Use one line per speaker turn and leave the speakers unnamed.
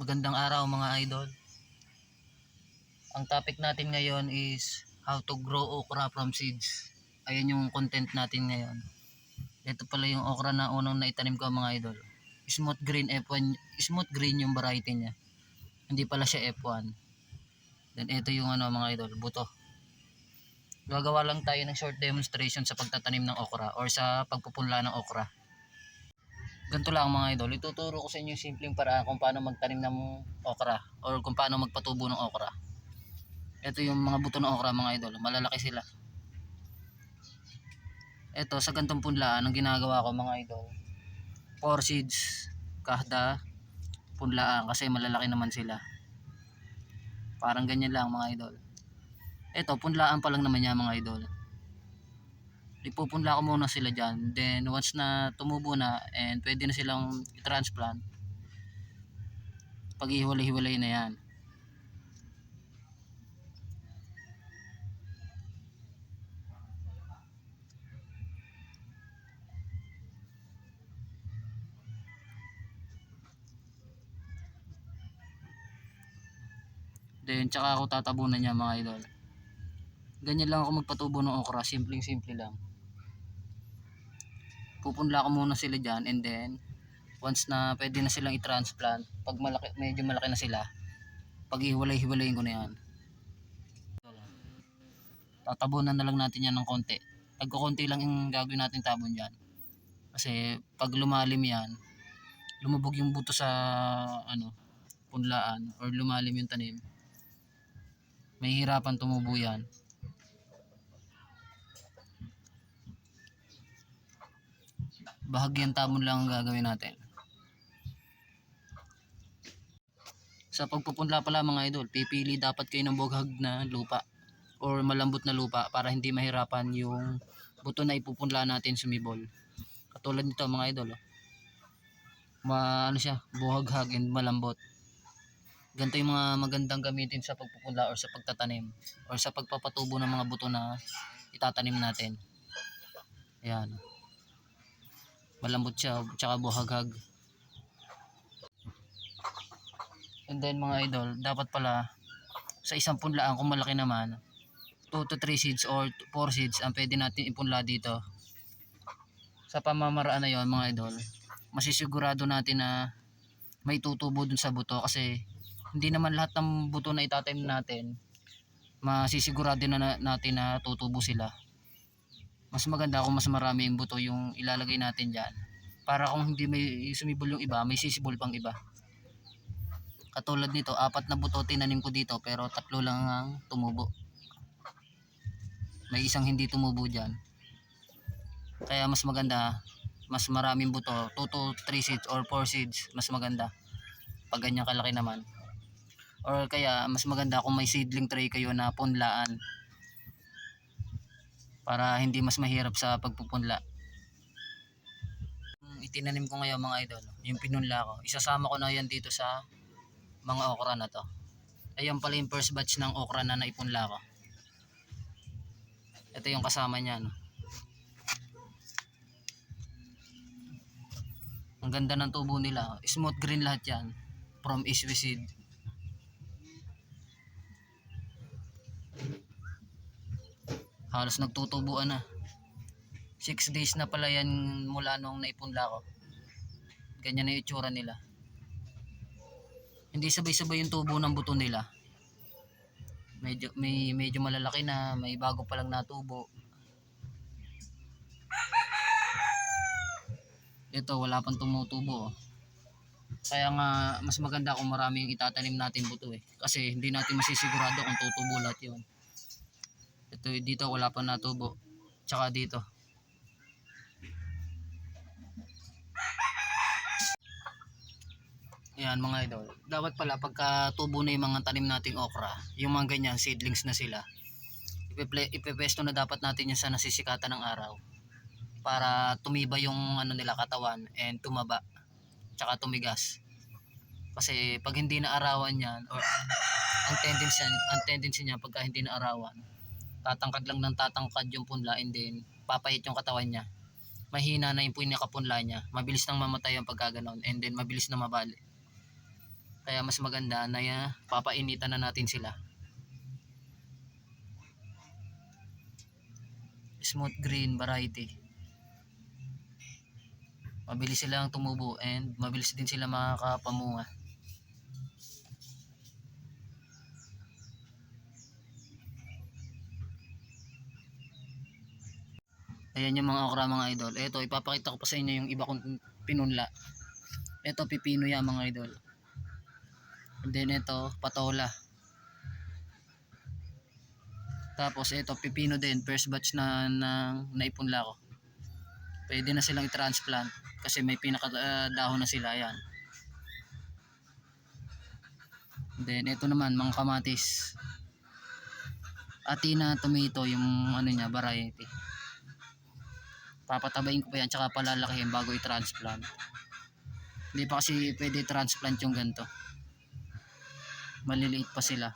Magandang araw mga idol. Ang topic natin ngayon is how to grow okra from seeds. Ayan yung content natin ngayon. Ito pala yung okra na unang naitanim ko mga idol. Smooth green F1, smooth green yung variety niya. Hindi pala siya F1. Then ito yung ano mga idol, buto. Gagawa lang tayo ng short demonstration sa pagtatanim ng okra or sa pagpupunla ng okra ganito lang mga idol, ituturo ko sa inyo yung simpleng paraan kung paano magtanim ng okra or kung paano magpatubo ng okra. Ito yung mga buto ng okra mga idol, malalaki sila. Ito sa gantong punlaan ang ginagawa ko mga idol. Four seeds kahda punlaan kasi malalaki naman sila. Parang ganyan lang mga idol. Ito punlaan pa lang naman yan mga idol ipupunla ko muna sila dyan. Then once na tumubo na and pwede na silang i-transplant pag ihiwalay-hiwalay na yan. Then tsaka ako tatabunan niya mga idol ganyan lang ako magpatubo ng okra simpleng simple lang. Pupunla ko muna sila dyan and then once na pwede na silang i-transplant pag malaki, medyo malaki na sila pag ihiwalay-hiwalayin ko na yan. Tatabunan na lang natin yan ng konti. Pag konti lang yung gagawin natin tabon dyan. Kasi pag lumalim yan lumubog yung buto sa ano punlaan or lumalim yung tanim may hirapan tumubo yan bahagyang tamon lang ang gagawin natin. Sa pagpupunla pala mga idol, pipili dapat kayo ng bughag na lupa or malambot na lupa para hindi mahirapan yung buto na ipupunla natin sumibol. Katulad nito mga idol. Oh. Ma, ano siya, buhaghag and malambot. Ganito yung mga magandang gamitin sa pagpupunla or sa pagtatanim or sa pagpapatubo ng mga buto na itatanim natin. Ayan malambot siya tsaka buhaghag. And then mga idol dapat pala sa isang punlaan kung malaki naman 2 to 3 seeds or 4 seeds ang pwede natin ipunla dito. Sa pamamaraan na yon mga idol masisigurado natin na may tutubo dun sa buto kasi hindi naman lahat ng buto na itatanim natin masisigurado na natin na tutubo sila mas maganda kung mas marami yung buto yung ilalagay natin dyan. Para kung hindi may sumibol yung iba may sisibol pang iba. Katulad nito apat na buto tinanim ko dito pero tatlo lang ang tumubo. May isang hindi tumubo dyan. Kaya mas maganda mas maraming buto 2 to 3 seeds or 4 seeds mas maganda. Pag ganyan kalaki naman. Or kaya mas maganda kung may seedling tray kayo na punlaan para hindi mas mahirap sa pagpupunla. Itinanim ko ngayon mga idol, yung pinunla ko. Isasama ko na yan dito sa mga okra na to. Ayun pala yung first batch ng okra na naipunla ko. Ito yung kasama niya. No? Ang ganda ng tubo nila. Smooth green lahat yan. From Iswe Seed. Halos nagtutubuan na. 6 days na pala yan mula nung naipunla ko. Ganyan na yung itsura nila. Hindi sabay-sabay yung tubo ng buto nila. Medyo, may, medyo malalaki na may bago pa lang natubo. Ito wala pang tumutubo oh. kaya nga mas maganda kung marami yung itatanim natin buto eh. Kasi hindi natin masisigurado kung tutubo lahat yun ito dito wala pa natubo. Tsaka dito. Ayan mga idol. Dapat pala pagka tubo na yung mga tanim nating okra, yung mga ganyan seedlings na sila. Ipepesto na dapat natin yung sa nasisikatan ng araw para tumiba yung ano nila katawan and tumaba tsaka tumigas. Kasi pag hindi na arawan yan or ang tendency ang tendency niya pagka hindi na arawan tatangkad lang ng tatangkad yung punla and then papayat yung katawan niya mahina na yung pinakapunla niya mabilis nang mamatay ang pagkaganon and then mabilis na mabali Kaya mas maganda na uh, papainitan na natin sila. Smooth green variety. Mabilis silang tumubo and mabilis din sila makakapamunga. Ayan yung mga okra mga idol. Ito, ipapakita ko pa sa inyo yung iba kong pinunla. Ito, pipino yan mga idol. And then ito, patola. Tapos ito, pipino din. First batch na, na naipunla ko. Pwede na silang i-transplant. Kasi may pinakadahon na sila. Ayan. And then ito naman, mga kamatis. Atina tomato, yung ano niya, variety papatabayin ko pa yan tsaka palalakihin bago i-transplant. Hindi pa kasi pwede transplant yung ganito. Maliliit pa sila